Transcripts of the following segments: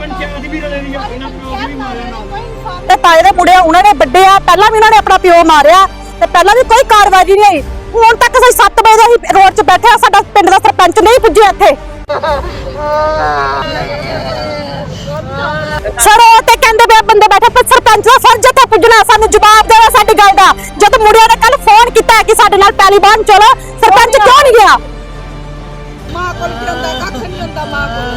ਪੰਚਾਇਤ ਵੀ ਰਲੇ ਦੀ ਆ ਇਹਨਾਂ ਪਿਓ ਦੀ ਵੀ ਮਾਰਿਆ ਨਾਲ ਤੇ ਤਾਏ ਦੇ ਮੁੰਡੇ ਆ, ਉਹਨਾਂ ਨੇ ਵੱਡੇ ਆ ਪਹਿਲਾਂ ਵੀ ਉਹਨਾਂ ਨੇ ਆਪਣਾ ਪਿਓ ਮਾਰਿਆ ਤੇ ਪਹਿਲਾਂ ਵੀ ਕੋਈ ਕਾਰਵਾਈ ਨਹੀਂ ਹੋਈ ਹੁਣ ਤੱਕ ਅਸੀਂ 7 ਵਜੇ ਦਾ ਹੀ ਰੋਡ 'ਚ ਬੈਠੇ ਆ ਸਾਡਾ ਪਿੰਡ ਦਾ ਸਰਪੰਚ ਨਹੀਂ ਪੁੱਜਿਆ ਇੱਥੇ। ਸਰ ਉਹ ਤੇ ਕਹਿੰਦੇ ਵੀ ਆ ਬੰਦੇ ਬੈਠੇ ਪਰ ਸਰਪੰਚ ਦਾ ਫਰਜ਼ ਹੈ ਤੇ ਪੁੱਜਣਾ ਸਾਨੂੰ ਜਵਾਬ ਦੇਣਾ ਸਾਡੀ ਗੱਲ ਦਾ। ਜਦ ਮੁੰਡਿਆਂ ਨੇ ਕੱਲ ਫੋਨ ਕੀਤਾ ਕਿ ਸਾਡੇ ਨਾਲ ਤਾਲਿਬਾਨ ਚਲੋ ਸਰਪੰਚ ਕਿਉਂ ਨਹੀਂ ਗਿਆ? ਮਾਂ ਕੋਲ ਕੀ ਹੁੰਦਾ ਕੱਖ ਨਹੀਂ ਹੁੰਦਾ ਮਾਂ ਕੋਲ।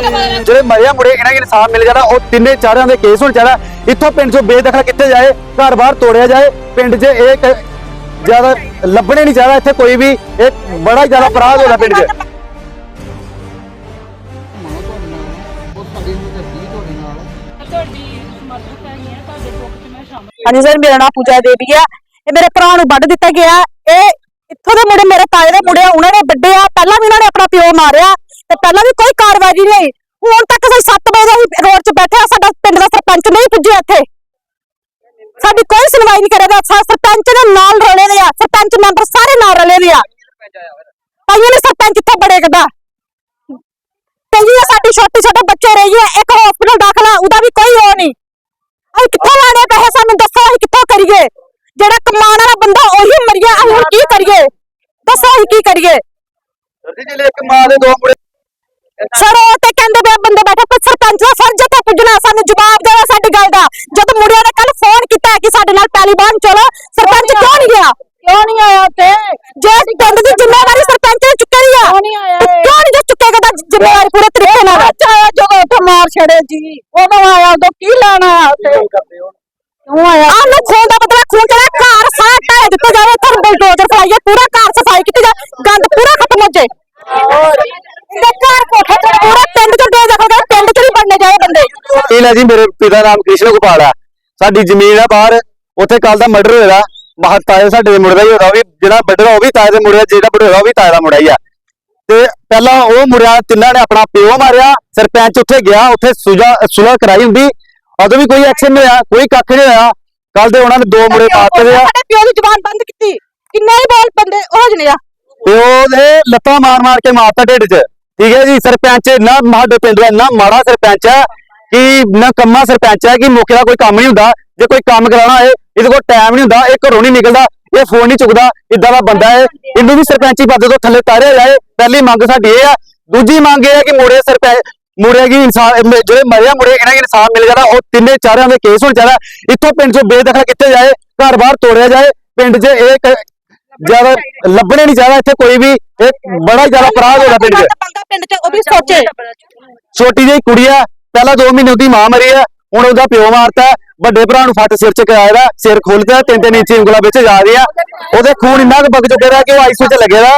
ਜਿਹੜੇ ਮਰਿਆ ਮੁੜੇ ਇਹਨਾਂ ਨੂੰ ਇਨਸਾਫ ਮਿਲ ਜਾਣਾ ਉਹ ਤਿੰਨੇ ਚਾਰਾਂ ਦੇ ਕੇਸ ਹੋਣ ਚਾਹੀਦਾ ਇੱਥੋਂ ਪਿੰਡ ਚੋਂ ਬੇਦਖਲ ਕਿੱਥੇ ਜਾਏ ਘਰ-ਬਾਰ ਤੋੜਿਆ ਜਾਏ ਪਿੰਡ 'ਚ ਇਹ ਕ- ਜ਼ਿਆਦਾ ਲੱਭਣੇ ਨਹੀਂ ਚਾਹੀਦਾ ਇੱਥੇ ਕੋਈ ਵੀ ਇਹ ਬੜਾ ਹੀ ਜ਼ਿਆਦਾ ਅਪਰਾਧ ਹੋਣਾ ਪਿੰਡ 'ਚ। ਹਾਂਜੀ ਸਰ ਮੇਰਾ ਨਾਮ ਪੂਜਾ ਦੇਵੀ ਆ। ਇਹ ਮੇਰੇ ਭਰਾ ਨੂੰ ਵੱਢ ਦਿੱਤਾ ਗਿਆ। ਇਹ ਇੱਥੋਂ ਦੇ ਮੁੰਡੇ ਮੇਰੇ ਤਾਏ ਦੇ ਮੁੰਡੇ ਆ, ਉਹਨਾਂ ਨੇ ਵੱਡੇ ਆ ਪਹਿਲਾਂ ਵੀ ਉਹਨਾਂ ਨੇ ਆਪਣਾ ਪਿਓ ਮਾਰਿਆ। ਤੇ ਪਹਿਲਾਂ ਵੀ ਕੋਈ ਕਾਰਵਾਈ ਨਹੀਂ ਹੋਈ। ਹੁਣ ਤੱਕ ਅਸੀਂ 7 ਵਜੇ ਦਾ ਰੋਡ 'ਚ ਬੈਠੇ ਆ ਸਾਡਾ ਪਿੰਡ ਦਾ ਸਰਪੰਚ ਨਹੀਂ ਪੁੱਜਿਆ ਇੱਥੇ। ਸਾਡੀ ਕੋਈ ਸੁਣਵਾਈ ਨਹੀਂ ਕਰੇਗਾ ਸਰਪੰਚ ਦੇ ਨਾਲ ਰਲੇ ਦੇ ਆ। ਸਰਪੰਚ ਮੈਂਬਰ ਸਾਰੇ ਨਾਲ ਰਲੇ ਦੇ ਆ। ਤਾਈਆਂ ਨੇ ਸਰਪੰਚ ਇੱਥੇ ਬੜੇ ਕੱਢਾ। ਕਈ ਸਾਡੀ ਛੋਟੀ ਛੋਟੇ ਬੱਚੇ ਰਹੀ ਹੈ, ਇੱਕ ਹਸਪੀਟਲ ਦਾਖਲਾ, ਉਹਦਾ ਵੀ ਕੋਈ ਹੋ ਨਹੀਂ। ਅਸੀਂ ਕਿੱਥੋਂ ਲਾਣੇ ਪੈਸੇ? ਸਾਨੂੰ ਦੱਸੋ, ਅਸੀਂ ਕਿੱਥੋਂ ਕਰੀਏ? ਜਿਹੜਾ ਕਮਾਉਣ ਵਾਲਾ ਬੰਦਾ, ਉਹੀ ਮਰੀਆ ਅਸੀਂ ਕੀ ਕਰੀਏ? ਦੱਸੋ, ਅਸੀਂ ਕੀ ਕਰੀਏ? ਜਿਹੜੇ ਇੱਕ ਮਾਂ ਦੇ ਦੋ ਸਰ ਉਹ ਤੇ ਕਹਿੰਦੇ ਵੀ ਬੰਦੇ ਬੈਠੇ ਪਰ ਸਰਪੰਚ ਦਾ ਫਰਜ਼ ਤੇ ਪੁੱਜਣਾ ਸਾਨੂੰ ਜਵਾਬ ਦੇਣਾ ਸਾਡੀ ਗੱਲ ਦਾ। ਜਦ ਮੁੰਡਿਆਂ ਨੇ ਕੱਲ ਫੋਨ ਕੀਤਾ ਕਿ ਸਾਡੇ ਨਾਲ ਤਾਲਿਬਾਨ ਚਲੋ ਸਰਪੰਚ ਕਿਉਂ ਨਹੀਂ ਗਿਆ? ਕਿਉਂ ਨਹੀਂ ਆਇਆ ਉੱਥੇ? ਜੇ ਪਿੰਡ ਦੀ ਜ਼ਿੰਮੇਵਾਰੀ ਸਰਪੰਚ ਨੇ ਚੁੱਕੀ ਆ। ਕਿਉਂ ਨਹੀਂ ਆਇਆ ਕਿਉਂ ਨਹੀਂ ਜੋ ਚੁੱਕੇਗਾ ਤਾਂ ਜ਼ਿੰਮੇਵਾਰੀ ਪੂਰੇ ਤਰੀਕੇ ਨਾਲ ਆਇਆ ਜਦੋਂ ਉੱਥੇ ਮਾਰ ਛੜੇ ਜੀ। ਉਦੋਂ ਆਇਆ ਉਦੋਂ ਕੀ ਲੈਣਾ ਆ ਉੱਥੇ? ਕਿਉਂ ਆਇਆ ਆ ਨੂੰ ਖੂਨ ਦਾ ਬਦਲਾ ਖੂਨ ਜਿਹੜਾ ਘਰ ਸਾਹ ਢਾਹ ਦਿੱਤਾ ਜਾਵੇ ਇੱਥੇ ਬਲਡੋਜ਼ਰ ਫਲਾਈਏ ਪੂਰਾ ਘਰ ਸਫ਼ਾਈ ਕੀਤੀ ਜਾਵੇ ਗੰਦ ਪੂਰਾ ਖਤਮ ਹੋ ਜਾਏ। ਇਹਦੇ ਘਰ ਕੋਠੇ ਤੇ ਪੂਰਾ ਪਿੰਡ ਚ ਦੇ ਦਖਲ ਕਰ ਪਿੰਡ ਚ ਨਹੀਂ ਬਣਨੇ ਜਾਏ ਬੰਦੇ। ਇਹ ਲੈ ਜੀ ਮੇਰੇ ਪਿਤਾ ਨਾਮ ਕ੍ਰਿਸ਼ਨ ਗੋਪਾਲ ਆ। ਸਾਡੀ ਜ਼ਮੀਨ ਆ ਬਾਹਰ ਉੱਥੇ ਕੱਲ ਦਾ ਮਰਡਰ ਹੋਇਆ ਬਾਹਰ ਤਾਏ ਸਾਡੇ ਦੇ ਮੁੰਡੇ ਦਾ ਹੀ ਹੋਦਾ ਉਹ ਵੀ ਜਿਹੜਾ ਮਰਡਰ ਉਹ ਵੀ ਤਾਏ ਦੇ ਮੁੰਡੇ ਦਾ ਜਿਹੜਾ ਮਰਡਰ ਹੋਇਆ ਉਹ ਵੀ ਤਾਏ ਦਾ ਮੁੰਡਾ ਹੀ ਆ। ਤੇ ਪਹਿਲਾਂ ਉਹ ਮੁੰਡਿਆਂ ਤਿੰਨਾਂ ਨੇ ਆਪਣਾ ਪਿਓ ਮਾਰਿਆ ਸਰਪੰਚ ਉੱਥੇ ਗਿਆ ਉੱਥੇ ਸੁਜਾ ਸੁਲਹ ਕਰਾਈ ਹੁੰਦੀ। ਉਦੋਂ ਵੀ ਕੋਈ ਐਕਸ਼ਨ ਨਹੀਂ ਹੋਇਆ ਕੋਈ ਕੱਖ ਨਹੀਂ ਹੋਇਆ। ਕੱਲ ਦੇ ਉਹਨਾਂ ਨੇ ਦੋ ਮੁੰਡੇ ਮਾਰਤੇ ਆ। ਸਾਡੇ ਪਿਓ ਦੀ ਜ਼ੁਬਾਨ ਬੰਦ ਕੀਤੀ। ਕਿੰਨੇ ਹੀ ਬੋਲ ਬੰਦੇ ਉਹ ਜਨੇ ਆ। ਤੇ ਉਹਦੇ ਲੱਤਾਂ ਮਾਰ ਮਾਰ ਕੇ ਮਾਰਤਾ ਢਿੱਡ 'ਚ। ਠੀਕ ਹੈ ਜੀ, ਸਰਪੰਚ ਨਾ ਸਾਡੇ ਪਿੰਡ ਦਾ ਇੰਨਾ ਮਾੜਾ ਸਰਪੰਚ ਹੈ ਕਿ ਨਾ ਕੰਮਾ ਸਰਪੰਚ ਹੈ ਕਿ ਮੌਕੇ ਦਾ ਕੋਈ ਕੰਮ ਨਹੀਂ ਹੁੰਦਾ। ਜੇ ਕੋਈ ਕੰਮ ਕਰਾਉਣਾ ਹੋਏ, ਇਹਦੇ ਕੋਲ ਟਾਈਮ ਨਹੀਂ ਹੁੰਦਾ, ਇਹ ਘਰੋਂ ਨਹੀਂ ਨਿਕਲਦਾ, ਇਹ ਫੋਨ ਨਹੀਂ ਚੁੱਕਦਾ, ਇਦਾਂ ਦਾ ਬੰਦਾ ਹੈ। ਇਹਨੂੰ ਵੀ ਸਰਪੰਚੀ ਪਦ ਤੋਂ ਥੱਲੇ ਤਾਰਿਆ ਜਾਏ। ਪਹਿਲੀ ਮੰਗ ਸਾਡੀ ਇਹ ਆ। ਦੂਜੀ ਮੰਗ ਇਹ ਹੈ ਕਿ ਮੁੜੇ ਸਰਪੰਚ ਮੁੜਿਆ ਕੀ ਇਨਸਾਨ ਅਮ ਜਿਹੜੇ ਮਰਿਆ, ਮੁੜੇ ਇਹਨਾਂ ਨੂੰ ਇਨਸਾਨ ਮਿਲ ਜਾਣਾ, ਉਹ ਤਿੰਨੇ ਚਾਰਿਆਂ ਦੇ ਕੇਸ ਹੋਣ ਚਾਹੀਦਾ। ਇੱਥੋਂ ਪਿੰਡ ਚੋਂ ਬੇਦਖਲ ਕਿੱਥੇ ਜਾਏ, ਘਰ-ਬਾਰ ਤੋੜਿਆ ਜਾਏ। ਪਿੰਡ 'ਚ ਇਹ ਕ- ਜ਼ਿਆਦਾ ਲੱਭਣੇ ਨਹੀਂ ਚਾਹੀਦਾ ਇੱਥੇ ਕੋਈ ਵੀ ਇਹ ਬੜਾ ਹੀ ਜ਼ਿਆਦਾ ਅਪਰਾਧ ਹੋਣਾ ਪਿੰਡ 'ਚ। ਬੰਦਾ ਪਿੰਡ ਚ ਉਹ ਵੀ ਸੋਚੇ। ਛੋਟੀ ਜਿਹੀ ਕੁੜੀ ਆ ਪਹਿਲਾਂ 2 ਮਹੀਨੇ ਉਹਦੀ ਮਾਂ ਮਰੀ ਆ ਹੁਣ ਉਹਦਾ ਪਿਓ ਮਾਰਤਾ ਵੱਡੇ ਭਰਾ ਨੂੰ ਫੱਟ ਸਿਰ 'ਚ ਕਰਾਇਆ ਦਾ ਸਿਰ ਖੁੱਲਦਾ ਤਿੰਨ ਤਿੰਨ ਇੰਚੀ ਉਂਗਲਾਂ ਵਿੱਚ ਜਾ ਰਹੀ ਆ। ਉਹਦੇ ਖੂਨ ਇੰਨਾ ਕੁ ਵਗ ਚੁੱਕਿਆ ਰਿਹਾ ਕਿ ਉਹ ਆਈਸੂ 'ਚ ਲੱਗਿਆ ਦਾ।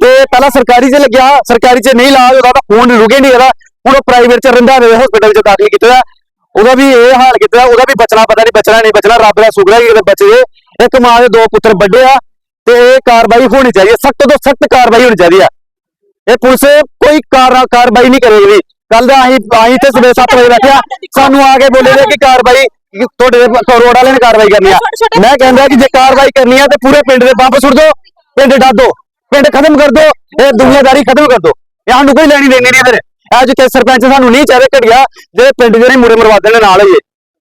ਤੇ ਪਹਿਲਾਂ ਸਰਕਾਰੀ 'ਚ ਲੱਗਿਆ ਸਰਕਾਰੀ 'ਚ ਨਹੀਂ ਇਲਾਜ ਉਹਦਾ ਤਾਂ ਖੂਨ ਰੁਕੇ ਨਹੀਂ ਇਹਦਾ। ਹੁਣ ਉਹ ਪ੍ਰਾਈਵੇਟ 'ਚ ਰਹਿੰਦਾ ਹੋਵੇ ਹਸਪੀਟਲ 'ਚ ਦਾਖਲ ਕੀਤਾ ਹੋਇਆ। ਉਹਦਾ ਵੀ ਇਹ ਹਾਲ ਕੀਤਾ ਹੋਇਆ, ਉਹਦਾ ਵੀ ਬਚਣਾ ਪਤਾ ਨਹੀਂ ਬਚਣਾ ਨਹੀਂ ਬਚਣਾ ਰੱਬ ਦਾ ਸ਼ੁਕਰ ਹੈ ਕਿ ਕਿਤੇ ਬਚ ਗਏ ਇੱਕ ਮਾਂ ਦੇ ਦੋ ਪੁੱਤਰ ਵੱਡੇ ਆ ਤੇ ਇਹ ਕਾਰਵਾਈ ਹੋਣੀ ਚਾਹੀਦੀ ਹੈ। ਸਖਤ ਤੋਂ ਸਖਤ ਕਾਰਵਾਈ ਹੋਣੀ ਚਾਹੀਦੀ ਹੈ। ਇਹ ਪੁਲਿਸ ਕੋਈ ਕਾਰਵਾਈ ਨਹੀਂ ਕਰੇਗੀ ਕੱਲ ਦਾ ਅਸੀਂ ਅਸੀਂ ਤੇ ਸਵੇਰੇ 7 ਵਜੇ ਬੈਠਿਆ ਸਾਨੂੰ ਆ ਕੇ ਬੋਲੇ ਕਿ ਕਾਰਵਾਈ ਤੁਹਾਡੇ ਰੋਡ ਵਾਲੇ ਨੇ ਕਾਰਵਾਈ ਕਰਨੀ ਆ। ਮੈਂ ਕਹਿੰਦਾ ਕਿ ਜੇ ਕਾਰਵਾਈ ਕਰਨੀ ਆ ਤੇ ਪੂਰੇ ਪਿੰਡ ਦੇ ਬੰਬ ਸੁੱਟ ਦਿਓ, ਪਿੰਡ ਡੱਡ ਦਿਓ, ਪਿੰਡ ਖਤਮ ਕਰ ਦਿਓ ਇਹ ਦੁਨੀਆਦਾਰੀ ਖਤਮ ਕਰ ਦਿਓ। ਇਹ ਸਾਨੂੰ ਕੋਈ ਲੈਣੀ ਦੇਣੀ ਨਹੀਂ ਫਿਰ। ਅੱਜ ਤੇ ਸਰਪੰਚ ਸਾਨੂੰ ਨਹੀਂ ਚਾਹੀਦੇ ਘੜਿਆ, ਜਿਹੜੇ ਪਿੰਡ ਜਿਹੜੇ ਮੁਰੇ ਮਰਵਾਦੇ ਨੇ ਨਾਲ ਹੋਈਏ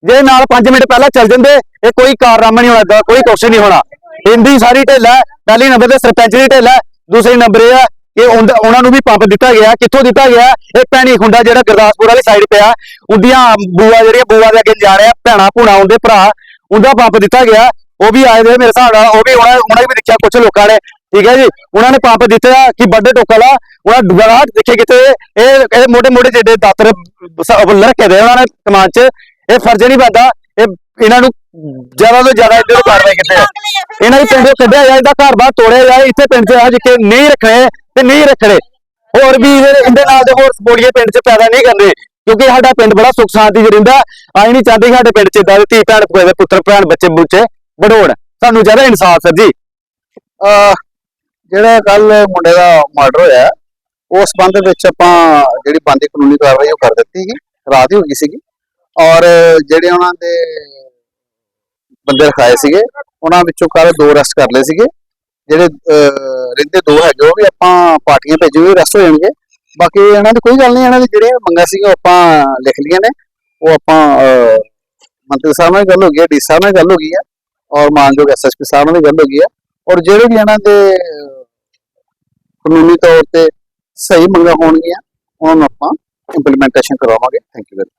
ਜੇ ਨਾਲ 5 ਮਿੰਟ ਪਹਿਲਾਂ ਚੱਲ ਜਾਂਦੇ, ਇਹ ਕੋਈ ਕਾਰਨਾਮਾ ਨਹੀਂ ਹੋਣਾ, ਕੋਈ ਕੁਛ ਨਹੀਂ ਹੋਣਾ। ਇੰਦੀ ਸਾਰੀ ਢਿੱਲ ਹੈ, ਪਹਿਲੀ ਨੰਬਰ ਤੇ ਸਰਪੰਚ ਦੀ ਢਿੱਲ ਹੈ, ਦੂਸਰੀ ਨੰਬਰ ਇਹ ਹੈ ਕਿ ਉਹਨਾਂ ਨੂੰ ਵੀ ਪੰਪ ਦਿੱਤਾ ਗਿਆ, ਕਿੱਥੋਂ ਦਿੱਤਾ ਗਿਆ ਇਹ ਪੈਣੀ ਖੁੰਡਾ ਜਿਹੜਾ ਗੁਰਦਾਸਪੁਰ ਵਾਲੀ ਸਾਈਡ ਪਿਆ, ਉਹਦੀਆਂ ਬੂਆ ਜਿਹੜੀਆਂ ਬੂਆ ਦੇ ਅੱਗੇ ਜਾ ਰਿਹਾ, ਭੈਣਾ ਭੂਣਾ ਉਹਦੇ ਭਰਾ, ਉਹਦਾ ਪੰਪ ਦਿੱਤਾ ਗਿਆ, ਉਹ ਵੀ ਆਏ ਦੇ ਮੇਰੇ ਹਿਸਾਬ ਨਾਲ, ਉਹ ਵੀ ਉਹਨਾਂ ਉਹਨਾਂ ਵੀ ਦੇਖਿਆ ਕੁਝ ਲੋਕਾਂ ਨੇ, ਠੀਕ ਹੈ ਜੀ? ਉਹਨਾਂ ਨੇ ਪੰਪ ਦਿੱਤਾ ਕਿ ਵੱਡੇ ਟੋਕਾ ਲਾ, ਉਹਨਾਂ ਦੁਬਾਰਾ ਦੇਖੇ ਕਿਤੇ ਇਹ ਇਹ ਮੋਟੇ ਮੋਟੇ ਜਿਹੜੇ ਦਾਤਰ ਰੱਖੇ ਦੇ ਉਹਨਾਂ ਨੇ ਕਮਾਨ ਚ, ਇਹ ਫਰਜ਼ ਨਹੀਂ ਬੰਦਾ ਇਹਨਾਂ ਨੂੰ ਜ਼ਿਆਦਾ ਤੋਂ ਜ਼ਿਆਦਾ ਇੱਧਰ ਕਾਰਵਾਈ ਕੀਤੀ ਹੈ ਇਹਨਾਂ ਦੇ ਪਿੰਡੋਂ ਕੱਢਿਆ ਜਾਏ, ਇਹਦਾ ਘਰ ਬਾਹਰ ਤੋੜਿਆ ਜਾਏ, ਇੱਥੇ ਪਿੰਡ 'ਚ ਅੱਜ ਕਿ ਨਹੀਂ ਰੱਖਣੇ ਤੇ ਨਹੀਂ ਰੱਖਣੇ। ਹੋਰ ਵੀ ਇਹਦੇ ਨਾਲ ਦੇ ਹੋਰ ਸਪੋਰਟੀਏ ਪਿੰਡ 'ਚ ਪੈਦਾ ਨਹੀਂ ਕਰਨੇ, ਕਿਉਂਕਿ ਸਾਡਾ ਪਿੰਡ ਬੜਾ ਸੁੱਖ ਸ਼ਾਂਤੀ 'ਚ ਰਹਿੰਦਾ। ਆਈ ਨਹੀਂ ਚਾਹਦੇ ਸਾਡੇ ਪਿੰਡ 'ਚ ਇਦਾਂ ਦੇ ਧੀ ਭੈਣ ਭੂਏ ਪੁੱਤਰ, ਭੈਣ, ਬੱਚੇ ਬੁੱਚੇ ਬੜੋਣ ਸਾਨੂੰ ਜ਼ਿਆਦਾ ਇਨਸਾਫ, ਸਰ ਜੀ। ਜਿਹੜਾ ਕੱਲ ਮੁੰਡੇ ਦਾ ਮਰਡਰ ਹੋਇਆ, ਉਸ ਸੰਬੰਧ ਵਿੱਚ ਆਪਾਂ ਜਿਹੜੀ ਬੰਦੀ ਕਾਨੂੰਨੀ ਕਾਰਵਾਈ ਉਹ ਕਰ ਦਿੱਤੀ ਸੀ, ਰਾਤ ਹੀ ਹੋ ਗਈ ਸੀਗੀ। ਔਰ ਜਿਹੜੇ ਉਹਨਾਂ ਦੇ ਬੰਦੇ ਰਖਾਏ ਸੀਗੇ। ਉਹਨਾਂ ਵਿੱਚੋਂ ਕੱਲ ਦੋ ਅਰੈਸਟ ਕਰ ਲਏ ਸੀਗੇ। ਜਿਹੜੇ ਰਹਿੰਦੇ ਦੋ ਹੈਗੇ, ਉਹ ਵੀ ਆਪਾਂ ਪਾਰਟੀਆਂ ਭੇਜੇ ਅਰੈਸਟ ਹੋ ਜਾਣਗੇ। ਬਾਕੀ ਇਹਨਾਂ ਦੀ ਕੋਈ ਗੱਲ ਨਹੀਂ, ਇਹਨਾਂ ਦੀ ਜਿਹੜੀਆਂ ਮੰਗਾਂ ਸੀਗੀਆਂ, ਉਹ ਆਪਾਂ ਲਿਖ ਲਈਆਂ ਨੇ। ਉਹ ਆਪਾਂ ਮੰਤਰੀ ਸਾਹਿਬ ਨਾਲ ਗੱਲ ਹੋ ਗਈ ਹੈ, ਡੀ ਸਾਹਿਬ ਨਾਲ ਗੱਲ ਹੋ ਗਈ ਹੈ, ਔਰ ਮਾਨਯੋਗ ਐਸਐਸਪੀ ਸਾਹਿਬ ਨਾਲ ਵੀ ਗੱਲ ਹੋ ਗਈ ਹੈ। ਔਰ ਜਿਹੜੇ ਵੀ ਇਹਨਾਂ ਦੇ ਕਾਨੂੰਨੀ ਤੌਰ ਤੇ ਸਹੀ ਮੰਗਾਂ ਹੋਣਗੀਆਂ, ਉਹਨਾਂ ਨੂੰ ਆਪਾਂ ਇੰਪਲੀਮੈਂਟੇਸ਼ਨ ਕਰਵਾਵਾਂਗੇ। Thank you very